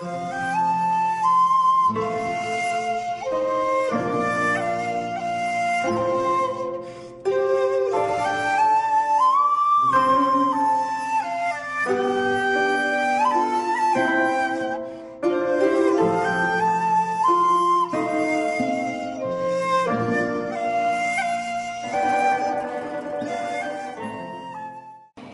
Thank you.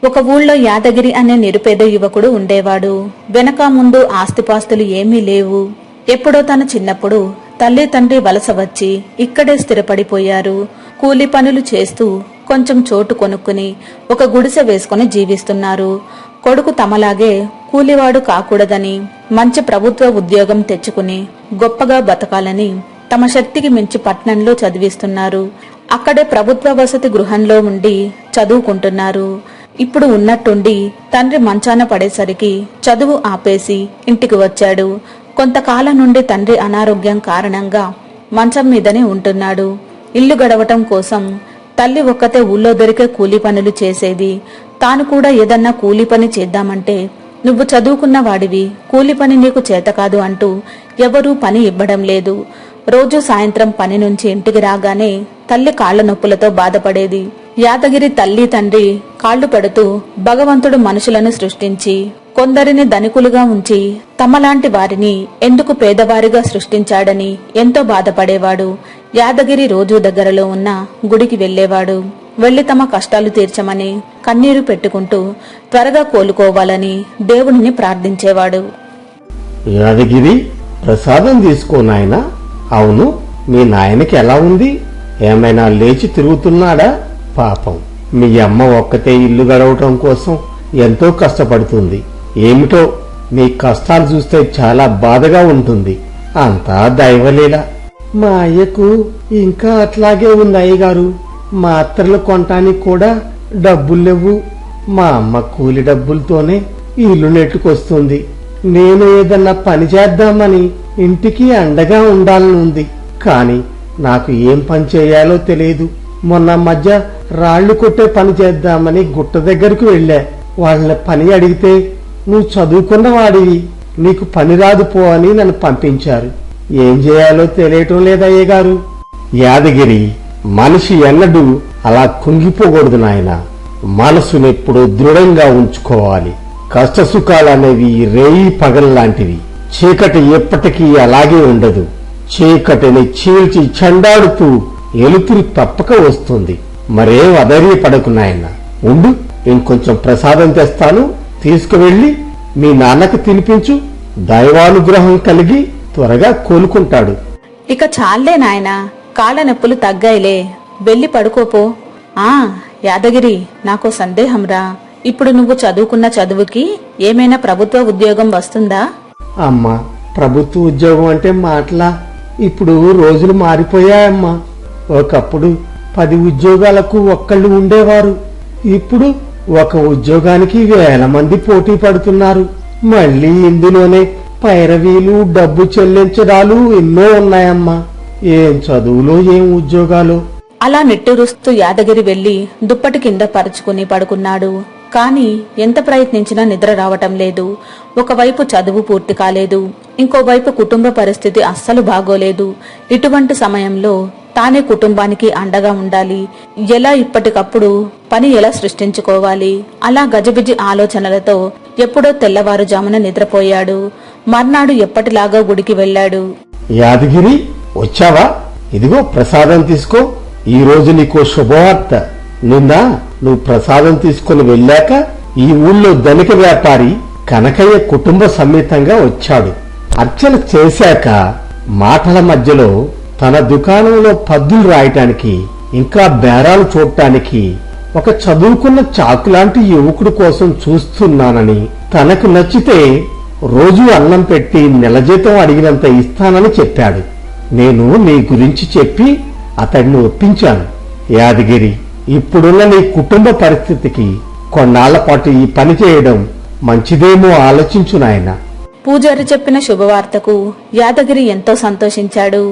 ఒక ఊళ్ళో యాదగిరి అనే నిరుపేద యువకుడు ఉండేవాడు. వెనక ముందు ఆస్తిపాస్తులు ఏమీ లేవు. ఎప్పుడో తన చిన్నప్పుడు తల్లి తండ్రి వలస వచ్చి ఇక్కడే స్థిరపడిపోయారు. కూలి పనులు చేస్తూ కొంచెం చోటు కొనుక్కుని ఒక గుడిసె వేసుకుని జీవిస్తున్నారు. కొడుకు తమలాగే కూలివాడు కాకూడదని మంచి ప్రభుత్వ ఉద్యోగం తెచ్చుకుని గొప్పగా బతకాలని తమ శక్తికి మించి పట్నంలో చదివిస్తున్నారు. అక్కడే ప్రభుత్వ వసతి గృహంలో ఉండి చదువుకుంటున్నారు. ఇప్పుడు ఉన్నట్టుండి తండ్రి మంచాన పడేసరికి చదువు ఆపేసి ఇంటికి వచ్చాడు. కొంతకాలం నుండి తండ్రి అనారోగ్యం కారణంగా మంచం మీదనే ఉంటున్నాడు. ఇల్లు గడవటం కోసం తల్లి ఒక్కతే ఊళ్ళో దొరికే కూలీ పనులు చేసేది. తాను కూడా ఏదన్నా కూలీ పని చేద్దామంటే నువ్వు చదువుకున్న వాడివి కూలి పని నీకు చేతకాదు అంటూ ఎవరూ పని ఇవ్వడం లేదు. రోజు సాయంత్రం పని నుంచి ఇంటికి రాగానే తల్లి కాళ్ళ నొప్పులతో బాధపడేది. యాదగిరి తల్లి తండ్రి కాళ్ళు పడుతూ భగవంతుడు మనుషులను సృష్టించి కొందరిని ధనికులుగా ఉంచి తమలాంటి వారిని ఎందుకు పేదవారిగా సృష్టించాడని ఎంతో బాధపడేవాడు. యాదగిరి రోజు దగ్గరలో ఉన్న గుడికి వెళ్ళేవాడు వెళ్ళి తమ కష్టాలు తీర్చమని కన్నీరు పెట్టుకుంటూ త్వరగా కోలుకోవాలని దేవుడిని ప్రార్థించేవాడు. యాదగిరి ప్రసాదం తీసుకో నాయన. అవును మీ నాయనకి ఎలా ఉంది? ఏమైనా లేచి తిరుగుతున్నాడా? పాపం. మీ అమ్మ ఒక్కతే ఇల్లు గడవటం కోసం ఎంతో కష్టపడుతుంది. ఏమిటో మీ కష్టాలు చూస్తే చాలా బాధగా ఉంటుంది. అంతా దైవలీల. మా అయ్యకు ఇంకా అట్లాగే ఉంది అయ్యగారు. మాత్రలు కొనటానికి కూడా డబ్బులు లేవు. మా అమ్మ కూలి డబ్బులతోనే ఇల్లు నెట్టుకొస్తుంది. నేను ఏదన్నా పని చేద్దామని ఇంటికి అండగా ఉండాలని ఉంది కాని నాకు ఏం పని చేయాలో తెలియదు. మొన్న మధ్య రాళ్ళు కొట్టే పని చేద్దామని గుట్ట దగ్గరికి వెళ్ళా. వాళ్ళని పని అడిగితే నువ్వు చదువుకున్న వాడివి నీకు పని రాదు పో అని నన్ను పంపించారు. ఏం చేయాలో తెలియటం లేదయ్య గారు. యాదగిరి మనిషి ఎన్నడూ అలా కుంగిపోకూడదు నాయన. మనసునెప్పుడు దృఢంగా ఉంచుకోవాలి. కష్టసుఖాలనేవి రేయి పగల్లాంటివి చీకటి ఎప్పటికీ అలాగే ఉండదు. చీకటిని చీల్చి చెండాడుతూ ఎలుతురు తప్పక వస్తుంది. మరేం అధైర్యపడకు నాయన. ఉండు ఇంకొంచెం ప్రసాదం తెస్తాను. తీసుకువెళ్ళి మీ నాన్నకు తినిపించు. దైవానుగ్రహం కలిగి త్వరగా కోలుకుంటాడు. ఇక చాలే నాయనా. కాళ్ళ నొప్పులు తగ్గాయిలే. వెళ్ళి పడుకోపో. ఆ యాదగిరి నాకు సందేహంరా. ఇప్పుడు నువ్వు చదువుకున్న చదువుకి ఏమైనా ప్రభుత్వ ఉద్యోగం వస్తుందా? అమ్మా ప్రభుత్వ ఉద్యోగం అంటే మాటలా. ఇప్పుడు రోజులు మారిపోయాయమ్మా. ఒకప్పుడు పది ఉద్యోగాలకు ఒక్కళ్ళు ఉండేవారు. ఇప్పుడు ఒక ఉద్యోగానికి వేల మంది పోటీ పడుతున్నారు. మళ్ళీ ఇందులోనే పైరవీలు డబ్బు చెల్లించడాలు ఎన్నో ఉన్నాయమ్మా. ఏం చదువులో ఏం ఉద్యోగాలు? అలా నిట్టూరుస్తూ యాదగిరి వెళ్ళి దుప్పటి కింద పరుచుకుని పడుకున్నాడు. కాని ఎంత ప్రయత్నించినా నిద్ర రావటం లేదు. ఒకవైపు చదువు పూర్తి కాలేదు ఇంకోవైపు కుటుంబ పరిస్థితి అస్సలు బాగోలేదు. ఇటువంటి సమయంలో తానే కుటుంబానికి అండగా ఉండాలి. ఎలా ఇప్పటికప్పుడు పని ఎలా సృష్టించుకోవాలి? అలా గజబిజి ఆలోచనలతో ఎప్పుడో తెల్లవారుజామున నిద్రపోయాడు. మర్నాడు ఎప్పటిలాగా గుడికి వెళ్ళాడు. యాదగిరి వచ్చావా? ఇదిగో ప్రసాదం తీసుకో. ఈ రోజు నీకు శుభవార్త. నిన్న నువ్వు ప్రసాదం తీసుకుని వెళ్ళాక ఈ ఊళ్ళో ధనిక వ్యాపారి కనకయ్య కుటుంబ సమేతంగా వచ్చాడు. అర్చన చేశాక మాటల మధ్యలో తన దుకాణంలో పద్దులు రాయటానికి ఇంకా బేరాలు చూడటానికి ఒక చదువుకున్న చాకులాంటి యువకుడు కోసం చూస్తున్నానని తనకు నచ్చితే రోజు అన్నం పెట్టి నెల జీతం అడిగినంత ఇస్తానని చెప్పాడు. నేను నీ గురించి చెప్పి అతడిని ఒప్పించాను. యాదగిరి ఇప్పుడున్న నీ కుటుంబ పరిస్థితికి కొన్నాళ్ళ పాటు ఈ పని చేయడం మంచిదేమో ఆలోచించు పూజారి చెప్పిన శుభవార్తకు యాదగిరి ఎంతో సంతోషించాడు.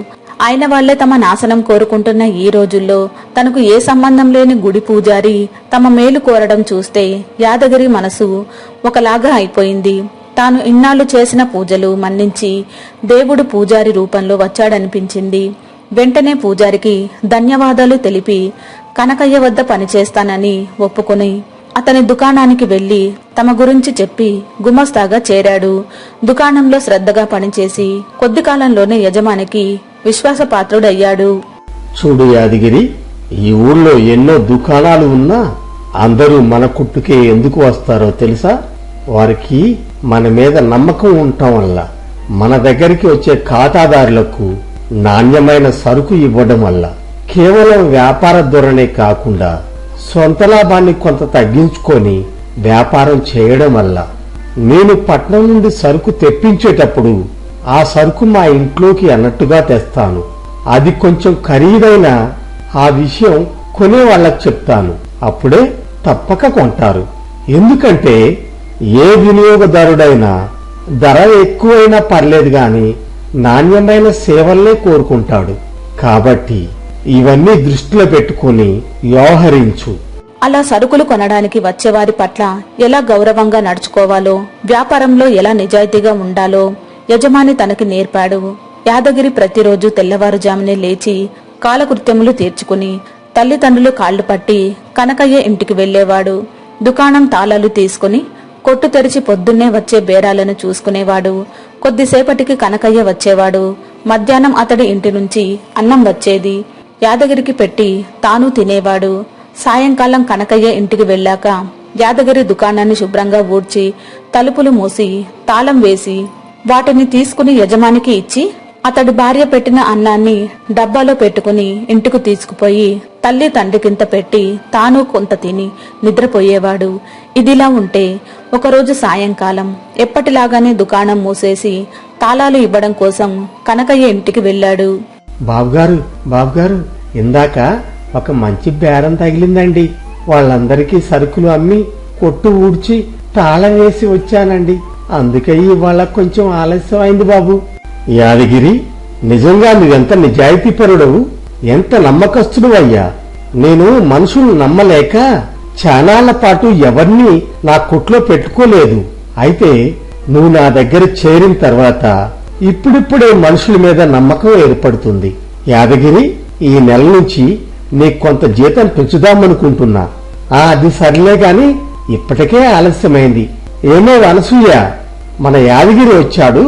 ఆయన వాళ్ళే తమ నాశనం కోరుకుంటున్న ఈ రోజుల్లో తనకు ఏ సంబంధం లేని గుడి పూజారి తమ మేలు కోరడం చూస్తే యాదగిరి మనసు ఒకలాగా అయిపోయింది. తాను ఇన్నాళ్ళు చేసిన పూజలు మన్నించి దేవుడు పూజారి రూపంలో వచ్చాడనిపించింది. వెంటనే పూజారికి ధన్యవాదాలు తెలిపి కనకయ్య వద్ద పనిచేస్తానని ఒప్పుకొని అతని దుకాణానికి వెళ్ళి తమ గురించి చెప్పి గుమస్తాగా చేరాడు. దుకాణంలో శ్రద్ధగా పనిచేసి కొద్ది కాలంలోనే యజమానికి విశ్వాసపాత్రుడయ్యాడు. చూడు యాదగిరి ఈ ఊళ్ళో ఎన్నో దుకాణాలు ఉన్నా అందరూ మన కుట్టుకే ఎందుకు వస్తారో తెలుసా? వారికి మన మీద నమ్మకం ఉండటం వల్ల మన దగ్గరికి వచ్చే ఖాతాదారులకు నాణ్యమైన సరుకు ఇవ్వడం వల్ల కేవలం వ్యాపార ధోరణే కాకుండా సొంత లాభాన్ని కొంత తగ్గించుకొని వ్యాపారం చేయడం వల్ల నేను పట్నం నుండి సరుకు తెప్పించేటప్పుడు ఆ సరుకు మా ఇంట్లోకి అన్నట్టుగా తెస్తాను. అది కొంచెం ఖరీదైన ఆ విషయం కొనే వాళ్ళకి చెప్తాను. అప్పుడే తప్పక కొంటారు. ఎందుకంటే ఏ వినియోగదారుడైనా ధర ఎక్కువైనా పర్లేదు గాని నాణ్యమైన సేవల్నే కోరుకుంటాడు. కాబట్టి ఇవన్నీ దృష్టిలో పెట్టుకుని వ్యవహరించు. అలా సరుకులు కొనడానికి వచ్చేవారి పట్ల ఎలా గౌరవంగా నడుచుకోవాలో వ్యాపారంలో ఎలా నిజాయితీగా ఉండాలో యజమాని తనకి నేర్పాడు. యాదగిరి ప్రతిరోజు తెల్లవారుజామునే లేచి కాలకృత్యములు తీర్చుకుని తల్లిదండ్రులు కాళ్ళు పట్టి కనకయ్య ఇంటికి వెళ్ళేవాడు దుకాణం తాళాలు తీసుకుని కొట్టు తెరిచి పొద్దున్నే వచ్చే బేరాలను చూసుకునేవాడు. కొద్దిసేపటికి కనకయ్య వచ్చేవాడు. మధ్యాహ్నం అతడి ఇంటి నుంచి అన్నం వచ్చేది. యాదగిరికి పెట్టి తాను తినేవాడు. సాయంకాలం కనకయ్య ఇంటికి వెళ్ళాక యాదగిరి దుకాణాన్ని శుభ్రంగా ఊడ్చి తలుపులు మూసి తాళం వేసి వాటిని తీసుకుని యజమానికి ఇచ్చి అతడి భార్య పెట్టిన అన్నాన్ని డబ్బాలో పెట్టుకుని ఇంటికి తీసుకుపోయి తల్లి తండ్రికింత పెట్టి తాను కొంత తిని నిద్రపోయేవాడు. ఇదిలా ఉంటే ఒకరోజు సాయంకాలం ఎప్పటిలాగానే దుకాణం మూసేసి తాళాలు ఇవ్వడం కోసం కనకయ్య ఇంటికి వెళ్ళాడు. బాబుగారు బాబుగారు ఇందాక ఒక మంచి బేరం తగిలిందండి. వాళ్ళందరికీ సరుకులు అమ్మి కొట్టు ఊడ్చి తాళం వేసి వచ్చానండి. అందుకే ఇవాళ కొంచెం ఆలస్యం అయింది బాబు. యాదగిరి నిజంగా నువ్వెంత నిజాయితీపరుడవు? ఎంత నమ్మకస్తుడు అయ్యా? నేను మనుషులు నమ్మలేక చానాళ్ళ పాటు ఎవరిని నా కొట్లో పెట్టుకోలేదు. అయితే నువ్వు నా దగ్గర చేరిన తర్వాత ఇప్పుడిప్పుడే మనుషుల మీద నమ్మకం ఏర్పడుతుంది. యాదగిరి ఈ నెల నుంచి నీకు కొంత జీతం పెంచుదామనుకుంటున్నా. ఆ అది సర్లే గాని ఇప్పటికే ఆలస్యమైంది. ఏమో అనసూయ మన యాదగిరి వచ్చాడు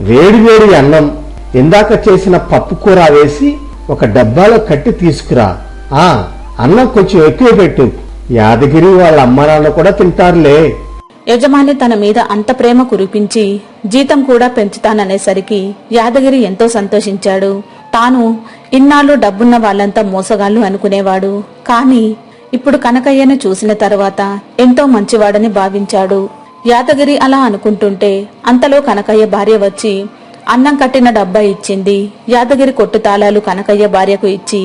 వేడి వేడి అన్నం ఇందాక చేసిన పప్పు కూర వేసి ఒక డబ్బాలో కట్టి తీసుకురా. ఆ అన్నం కొంచెం ఎక్కువ పెట్టు. యాదగిరి వాళ్ళ అమ్మ నాన్న కూడా తింటారులే. యజమాని తన మీద అంత ప్రేమ కురిపించి జీతం కూడా పెంచుతాననేసరికి యాదగిరి ఎంతో సంతోషించాడు. తాను ఇన్నాళ్ళు డబ్బున్న వాళ్ళంతా మోసగాళ్ళు అనుకునేవాడు. కాని ఇప్పుడు కనకయ్యను చూసిన తర్వాత ఎంతో మంచివాడని భావించాడు. యాదగిరి అలా అనుకుంటుంటే అంతలో కనకయ్య భార్య వచ్చి అన్నం కట్టిన డబ్బా ఇచ్చింది. యాదగిరి కొట్టు తాళాలు కనకయ్య భార్యకు ఇచ్చి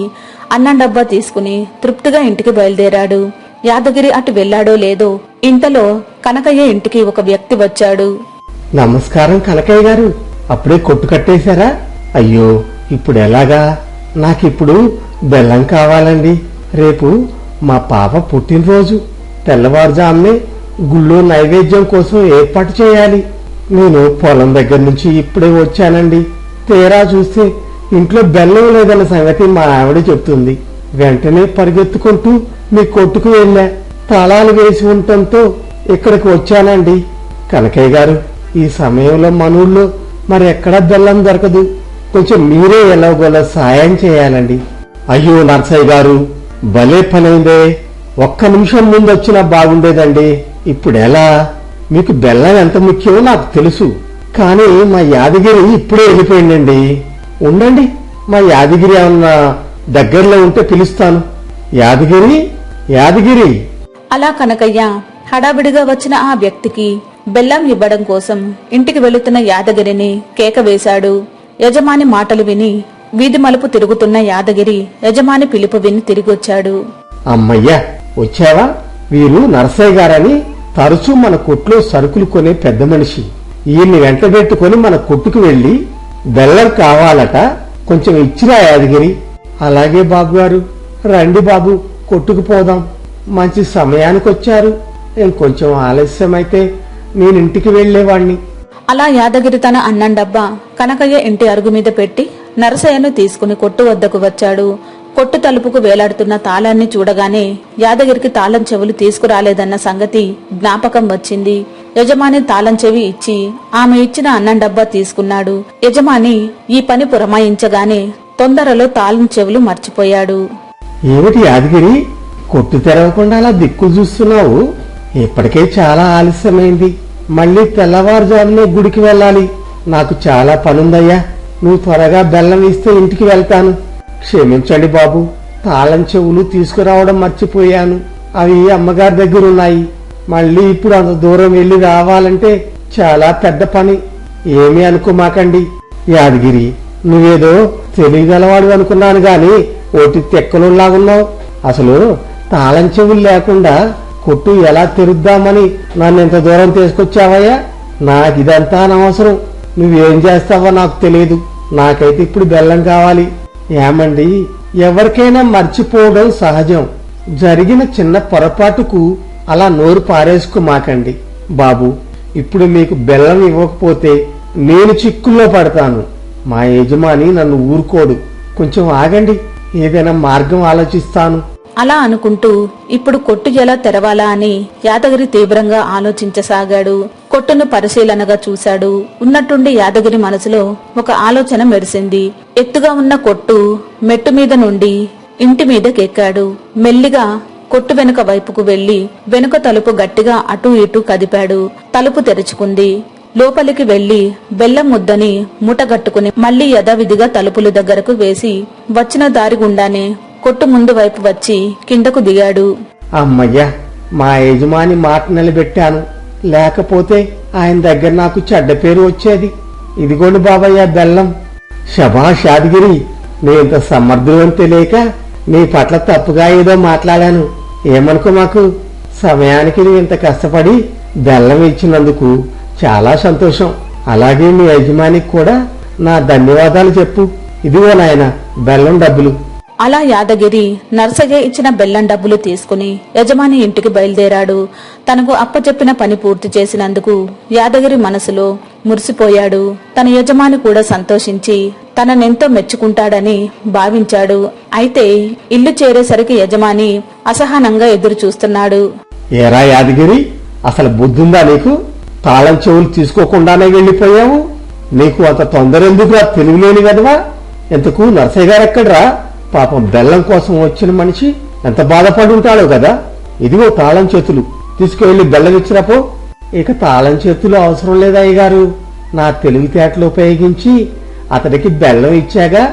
అన్నం డబ్బా తీసుకుని తృప్తిగా ఇంటికి బయలుదేరాడు. యాదగిరి అటు వెళ్ళాడో లేదో ఇంతలో కనకయ్య ఇంటికి ఒక వ్యక్తి వచ్చాడు. నమస్కారం కనకయ్య గారు. అప్పుడే కొట్టు కట్టేశారా? అయ్యో ఇప్పుడు ఎలాగా? నాకిప్పుడు బెల్లం కావాలండి. రేపు మా పాప పుట్టినరోజు. తెల్లవారుజామునే గుళ్ళో నైవేద్యం కోసం ఏర్పాటు చేయాలి. నేను పొలం దగ్గర నుంచి ఇప్పుడే వచ్చానండి. తీరా చూస్తే ఇంట్లో బెల్లం లేదన్న సంగతి మా ఆవిడ చెప్తుంది. వెంటనే పరిగెత్తుకుంటూ మీ కొట్టుకు వెళ్ళా. తాళాలు వేసి ఉండటంతో ఇక్కడికి వచ్చానండి. కనకయ్య గారు ఈ సమయంలో మనూళ్ళో మరి ఎక్కడా బెల్లం దొరకదు. కొంచెం మీరే ఎలాగోలా సాయం చేయాలండి. అయ్యో నర్సయ్య గారు భలే పనైందే. ఒక్క నిమిషం ముందు వచ్చినా బాగుండేదండి. ఇప్పుడు ఎలా మీకు బెల్లం ఎంత ముఖ్యమో నాకు తెలుసు. కానీ మా యాదగిరి ఇప్పుడే వెళ్ళిపోయిందండి. ఉండండి మా యాదగిరి ఏమన్నా దగ్గరలో ఉంటే పిలుస్తాను. యాదగిరి? యాదగిరి? అలా కనకయ్య హడావిడిగా వచ్చిన ఆ వ్యక్తికి బెల్లం ఇవ్వడం కోసం ఇంటికి వెళుతున్న యాదగిరిని కేక వేశాడు. యజమాని మాటలు విని వీధి మలుపు తిరుగుతున్న యాదగిరి యజమాని పిలుపు విని తిరిగొచ్చాడు. అమ్మయ్యా వచ్చావా? వీరు నరసయ్య గారని తరచూ మన కొట్లో సరుకులు కొనే పెద్ద మనిషి. ఈయన్ని వెంటబెట్టుకుని మన కొట్టుకు వెళ్ళి బెల్లం కావాలట కొంచెం ఇచ్చిరా యాదగిరి. అలాగే బాబు గారు రండి బాబు కొట్టుకు పోదాం. మంచి సమయానికి వచ్చారు ఇంకొంచెం ఆలస్యమైతే నేను ఇంటికి వెళ్ళేవాణ్ణి అలా యాదగిరి తన అన్నం డబ్బా కనకయ్య ఇంటి అరుగు మీద పెట్టి నరసయ్యను తీసుకుని కొట్టు వద్దకు వచ్చాడు. కొట్టు తలుపుకు వేలాడుతున్న తాళాన్ని చూడగానే యాదగిరికి తాళం చెవులు తీసుకురాలేదన్న సంగతి జ్ఞాపకం వచ్చింది. యజమాని తాళం చెవి ఇచ్చి ఆమె ఇచ్చిన అన్నం డబ్బా తీసుకున్నాడు. యజమాని ఈ పని పురమాయించగానే తొందరలో తాళం చెవులు మర్చిపోయాడు. ఏమిటి యాదగిరి? కొట్టు తెరవకుండా అలా దిక్కు చూస్తున్నావు? ఇప్పటికే చాలా ఆలస్యమైంది. మళ్ళీ తెల్లవారుజామునే గుడికి వెళ్ళాలి. నాకు చాలా పనుందయ్యా. నువ్వు త్వరగా బెల్లం ఇస్తే ఇంటికి వెళ్తాను. క్షమించండి బాబు. తాళం చెవులు తీసుకురావడం మర్చిపోయాను. అవి అమ్మగారి దగ్గర ఉన్నాయి మళ్ళీ ఇప్పుడు అంత దూరం వెళ్ళి రావాలంటే చాలా పెద్ద పని. ఏమీ అనుకోమాకండి. యాదగిరి నువ్వేదో తెలియగలవాడు అనుకున్నాను గాని ఓటి తెక్కలులాగున్నావు అసలు తాళం చెవులు లేకుండా కొట్టు ఎలా తెరుద్దామని నన్ను ఇంత దూరం తీసుకొచ్చావయ్యా? నాకు ఇదంతా అనవసరం. నువ్వేం చేస్తావో నాకు తెలియదు నాకైతే ఇప్పుడు బెల్లం కావాలి. ఏమండి? ఎవరికైనా మర్చిపోవడం సహజం. జరిగిన చిన్న పొరపాటుకు అలా నోరు పారేసుకుమాకండి బాబు ఇప్పుడు మీకు బెల్లం ఇవ్వకపోతే నేను చిక్కుల్లో పడతాను. మా యజమాని నన్ను ఊరుకోడు. కొంచెం ఆగండి. ఏదైనా మార్గం ఆలోచిస్తాను. అలా అనుకుంటూ ఇప్పుడు కొట్టు ఎలా తెరవాలా అని యాదగిరి తీవ్రంగా ఆలోచించసాగాడు. కొట్టును పరిశీలనగా చూశాడు. ఉన్నట్టుండి యాదగిరి మనసులో ఒక ఆలోచన మెరిసింది. ఎత్తుగా ఉన్న కొట్టు మెట్టు మీద నుండి ఇంటి మీదకెక్కాడు మెల్లిగా కొట్టు వెనుక వైపుకు వెళ్ళి వెనుక తలుపు గట్టిగా అటూ ఇటూ కదిపాడు. తలుపు తెరుచుకుంది. లోపలికి వెళ్ళి బెల్లం ముద్దని ముటగట్టుకుని మళ్ళీ యథావిధిగా తలుపుల దగ్గరకు వేసి వచ్చిన దారి గుండానే కొట్టు ముందు వైపు వచ్చి కిందకు దిగాడు. అమ్మయ్యా మా యజమాని మాట నిలబెట్టాను. లేకపోతే ఆయన దగ్గర నాకు చెడ్డ పేరు వచ్చేది. ఇదిగోండి బాబయ్య బెల్లం. శభాష్ యాదగిరి నేంత ఇంత తెలియక నీ పట్ల తప్పుగా ఏదో మాట్లాడాను. ఏమనుకో మాకు? సమయానికి నువ్వు ఇంత కష్టపడి బెల్లం ఇచ్చినందుకు చాలా సంతోషం. అలాగే మీ యజమానికి కూడా నా ధన్యవాదాలు చెప్పు. ఇదిగో నాయన బెల్లం డబ్బులు. అలా యాదగిరి నర్సయ్య ఇచ్చిన బెల్లం డబ్బులు తీసుకుని యజమాని ఇంటికి బయలుదేరాడు. తనకు అప్పచెప్పిన పని పూర్తి చేసినందుకు యాదగిరి మనసులో మురిసిపోయాడు. తన యజమాని కూడా సంతోషించి తననెంతో మెచ్చుకుంటాడని భావించాడు. అయితే ఇల్లు చేరేసరికి యజమాని అసహనంగా ఎదురు చూస్తున్నాడు ఏరా యాదగిరి అసలు బుద్ధుందా నీకు? తాళం చెవులు తీసుకోకుండానే వెళ్ళిపోయావు. నీకు అంత తొందర ఎందుకురా? తెలివిలేని కదవా ఎందుకు నర్సయ్య గారు ఎక్కడరా? పాపం బెల్లం కోసం వచ్చిన మనిషి ఎంత బాధపడి ఉంటాడో కదా. ఇదిగో తాళం చేతులు. తీసుకువెళ్ళి బెల్లం ఇచ్చినపో. ఇక తాళం చేతులు అవసరం లేదా అయ్యగారు? నా తెలివితేటలు ఉపయోగించి అతడికి బెల్లం ఇచ్చాగా.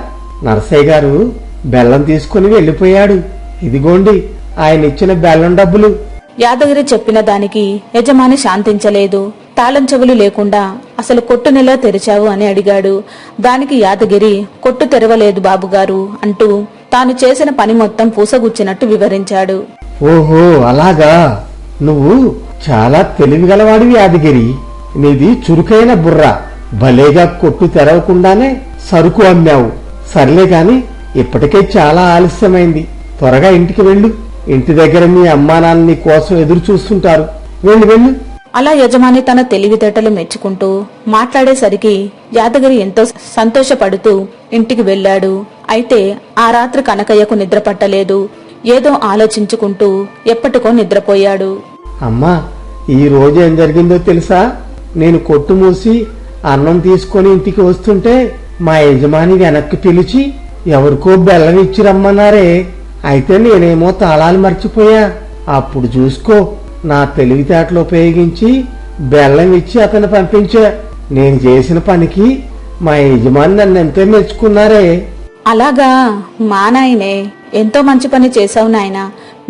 నరసయ్య గారు బెల్లం తీసుకుని వెళ్ళిపోయాడు ఇదిగోండి ఆయన ఇచ్చిన బెల్లం డబ్బులు. యాదగిరి చెప్పిన దానికి యజమాని శాంతించలేదు. తాళం చెవులు లేకుండా అసలు కొట్టు నెల తెరిచావు అని అడిగాడు. దానికి యాదగిరి కొట్టు తెరవలేదు బాబుగారు అంటూ తాను చేసిన పని మొత్తం పూసగుచ్చినట్టు వివరించాడు. ఓహో అలాగా? నువ్వు చాలా తెలివిగలవాడివి యాదగిరి. నీది చురుకైన బుర్ర. భలేగా కొట్టు తెరవకుండానే సరుకు అమ్మావు. సర్లే గాని ఇప్పటికే చాలా ఆలస్యమైంది. త్వరగా ఇంటికి వెళ్ళు. ఇంటి దగ్గర మీ అమ్మా నాన్న నీ కోసం ఎదురు చూస్తుంటారు వెళ్ళు వెళ్ళు. అలా యజమాని తన తెలివితేటలు మెచ్చుకుంటూ మాట్లాడేసరికి యాదగిరి ఎంతో సంతోషపడుతూ ఇంటికి వెళ్ళాడు. అయితే ఆ రాత్రి కనకయ్యకు నిద్ర పట్టలేదు. ఏదో ఆలోచించుకుంటూ ఎప్పటికో నిద్రపోయాడు. అమ్మా ఈ రోజు ఏం జరిగిందో తెలుసా? నేను కొట్టు మూసి అన్నం తీసుకొని ఇంటికి వస్తుంటే మా యజమాని వెనక్కి పిలిచి ఎవరికో బెల్లం ఇచ్చి రమ్మన్నారే. అయితే నేనేమో తాళాలు మర్చిపోయా. అప్పుడు చూసుకో. నా తెలివితేటలు ఉపయోగించి బెల్లం ఇచ్చి అతను పంపించా. నేను చేసిన పనికి మా యజమాని నన్ను ఎంతో మెచ్చుకున్నారే. అలాగా మా నాయనే. ఎంతో మంచి పని చేశావు నాయన.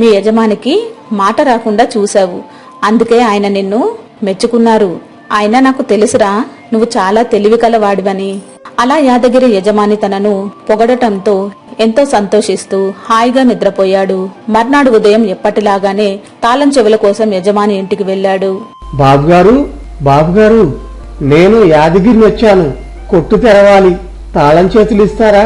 మీ యజమానికి మాట రాకుండా చూశావు. అందుకే ఆయన నిన్ను మెచ్చుకున్నారు. ఆయన నాకు తెలుసురా నువ్వు చాలా తెలివి కలవాడివని అలా యాదగిరి యజమాని తనను పొగడటంతో ఎంతో సంతోషిస్తూ హాయిగా నిద్రపోయాడు. మర్నాడు ఉదయం ఎప్పటిలాగానే తాళం చెవుల కోసం యజమాని ఇంటికి వెళ్ళాడు. బాబుగారు బాబుగారు నేను యాదగిరిని వచ్చాను. కొట్టు తెరవాలి. తాళం చేతులు ఇస్తారా?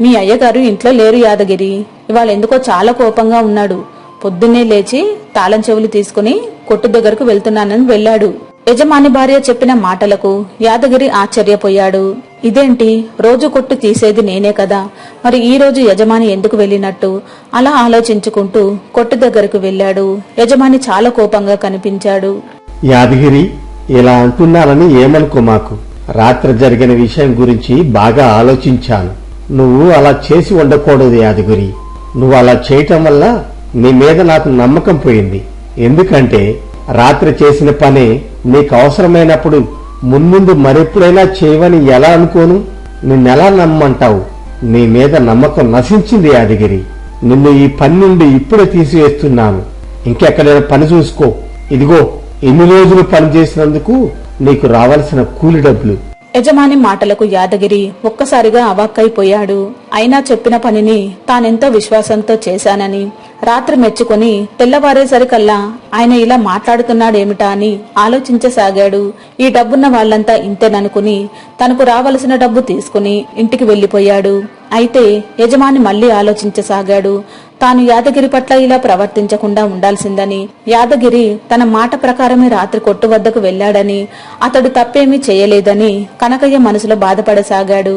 మీ అయ్యగారు ఇంట్లో లేరు యాదగిరి. ఇవాళ ఎందుకో చాలా కోపంగా ఉన్నాడు. పొద్దున్నే లేచి తాళం చెవులు తీసుకుని కొట్టు దగ్గరకు వెళ్తున్నానని వెళ్ళాడు. యజమాని భార్య చెప్పిన మాటలకు యాదగిరి ఆశ్చర్యపోయాడు. ఇదేంటి? రోజు కొట్టు తీసేది నేనే కదా. మరి ఈ రోజు యజమాని ఎందుకు వెళ్ళినట్టు? అలా ఆలోచించుకుంటూ కొట్టు దగ్గరకు వెళ్ళాడు. యజమాని చాలా కోపంగా కనిపించాడు. యాదగిరి ఇలా అంటున్నానని ఏమనుకో మాకు. రాత్రి జరిగిన విషయం గురించి బాగా ఆలోచించాను. నువ్వు అలా చేసి ఉండకూడదు యాదగిరి. నువ్వు అలా చేయటం వల్ల నీ మీద నాకు నమ్మకం పోయింది. ఎందుకంటే రాత్రి చేసిన పని నీకు అవసరమైనప్పుడు మున్ముందు మరెప్పుడైనా చేయవని ఎలా అనుకోను? నిన్నెలా నమ్మంటావు? నీ మీద నమ్మకం నశించింది యాదగిరి. నిన్ను ఈ పని నుండి ఇప్పుడే తీసివేస్తున్నాను. ఇంకెక్కడైనా పని చూసుకో. ఇదిగో ఎన్ని రోజులు పని చేసినందుకు నీకు రావలసిన కూలి డబ్బులు. యజమాని మాటలకు యాదగిరి ఒక్కసారిగా అవాక్కైపోయాడు. అయినా చెప్పిన పనిని తానెంతో విశ్వాసంతో చేశానని రాత్రి మెచ్చుకొని తెల్లవారేసరికల్లా ఆయన ఇలా మాట్లాడుతున్నాడేమిటా అని ఆలోచించసాగాడు. ఈ డబ్బున్న వాళ్ళంతా ఇంతేననుకుని తనకు రావలసిన డబ్బు తీసుకుని ఇంటికి వెళ్ళిపోయాడు అయితే యజమాని మళ్ళీ ఆలోచించసాగాడు. తాను యాదగిరి పట్ల ఇలా ప్రవర్తించకుండా ఉండాల్సిందని యాదగిరి తన మాట ప్రకారమే రాత్రి కొట్టు వద్దకు వెళ్ళాడని అతడు తప్పేమీ చేయలేదని కనకయ్య మనసులో బాధపడసాగాడు.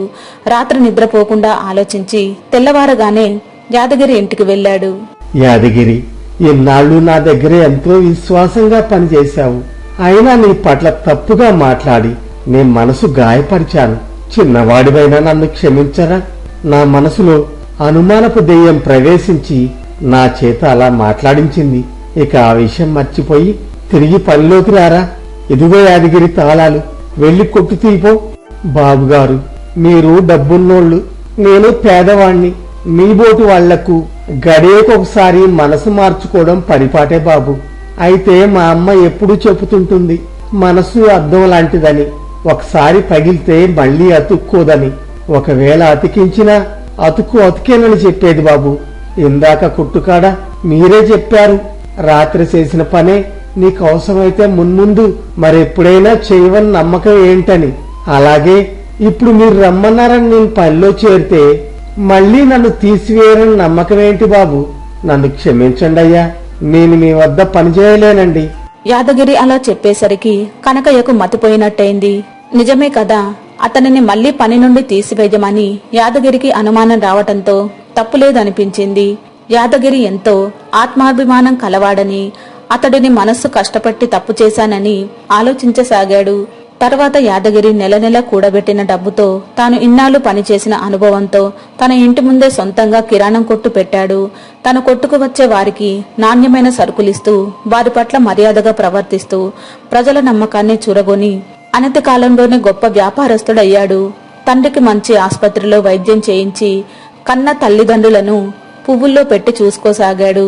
రాత్రి నిద్రపోకుండా ఆలోచించి తెల్లవారగానే యాదగిరి ఇంటికి వెళ్ళాడు. యాదగిరి ఇన్నాళ్ళు నా దగ్గర ఎంతో విశ్వాసంగా పనిచేశావు. అయినా నీ పట్ల తప్పుగా మాట్లాడి నీ మనసు గాయపరిచాను. చిన్నవాడివైనా నన్ను క్షమించరా? నా మనసులో అనుమానపు దెయ్యం ప్రవేశించి నా చేత అలా మాట్లాడించింది. ఇక ఆ విషయం మర్చిపోయి తిరిగి పనిలోకి రారా? ఇదిగో యాదగిరి తాళాలు వెళ్ళి కొట్టు తీపో. బాబుగారు మీరు డబ్బున్నోళ్ళు నేను పేదవాణ్ణి మీ బోటు వాళ్ళకు గడియకొకసారి మనసు మార్చుకోవడం పరిపాటే బాబు. అయితే మా అమ్మ ఎప్పుడూ చెబుతుంటుంది మనసు అద్దం లాంటిదని. ఒకసారి పగిలితే మళ్ళీ అతుక్కోదని. ఒకవేళ అతికించినా అతుక్కు అతికేనని చెప్పేది బాబు. ఇందాక కుట్టుకాడ మీరే చెప్పారు రాత్రి చేసిన పనే నీకు అవసరమైతే మున్ముందు మరెప్పుడైనా చేయవని నమ్మకం ఏంటని. అలాగే ఇప్పుడు మీరు రమ్మన్నారని నేను పనిలో చేరితే మళ్ళీ నన్ను తీసివేయరని నమ్మకం ఏంటి బాబు? నన్ను క్షమించండి అయ్యా. నేను మీ వద్ద పని చేయలేనండి. యాదగిరి అలా చెప్పేసరికి కనకయ్యకు మతిపోయినట్టయింది. నిజమే కదా అతనిని మళ్ళీ పని నుండి తీసివేయమని యాదగిరికి అనుమానం రావటంతో తప్పులేదనిపించింది. యాదగిరి ఎంతో ఆత్మాభిమానం కలవాడని అతడిని మనస్సు కష్టపట్టి తప్పు చేశానని ఆలోచించసాగాడు. తర్వాత యాదగిరి నెల నెల కూడబెట్టిన డబ్బుతో తాను ఇన్నాళ్ళు పనిచేసిన అనుభవంతో తన ఇంటి ముందే సొంతంగా కిరాణం కొట్టు పెట్టాడు. తన కొట్టుకు వచ్చే వారికి నాణ్యమైన సరుకులిస్తూ వారి పట్ల మర్యాదగా ప్రవర్తిస్తూ ప్రజల నమ్మకాన్ని చూరగొని అనతి కాలంలోనే గొప్ప వ్యాపారస్తుడయ్యాడు. తండ్రికి మంచి ఆసుపత్రిలో వైద్యం చేయించి కన్న తల్లిదండ్రులను పువ్వుల్లో పెట్టి చూసుకోసాగాడు.